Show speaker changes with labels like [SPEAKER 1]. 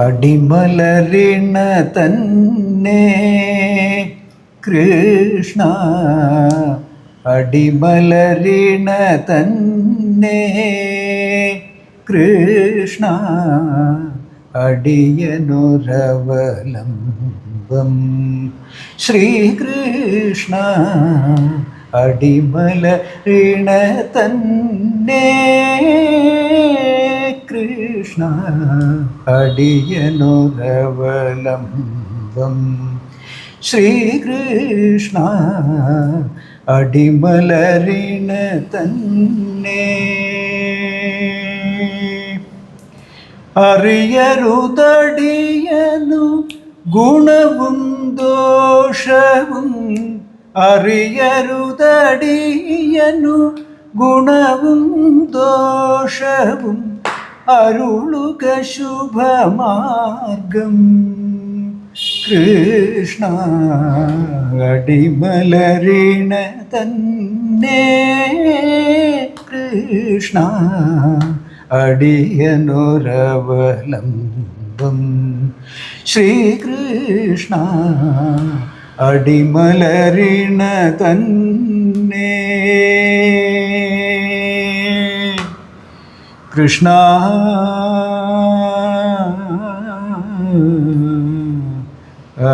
[SPEAKER 1] അടിമലരിണ തന്നെ കൃഷ്ണ അടിമലരിണ തന്നെ കൃഷ്ണ അടിയനുരവലംബം. ശ്രീകൃഷ്ണ അടിമലരിണ തന്നെ കൃഷ്ണ അടിയനുരവലംബം ശ്രീകൃഷ്ണ അടിമലരിണ തന്നെ. അറിയരുതടിയനു ഗുണവും ദോഷവും അറിയരുതടിയനു ഗുണവും ദോഷവും അരുളുക ശുഭമാർഗം. കൃഷ്ണ അടിമലരിണ തന്നെ. കൃഷ്ണ അടിയനുരവലംബം. ശ്രീകൃഷ്ണ അടിമലരിണ തന്നെ. കൃഷ്ണ ആ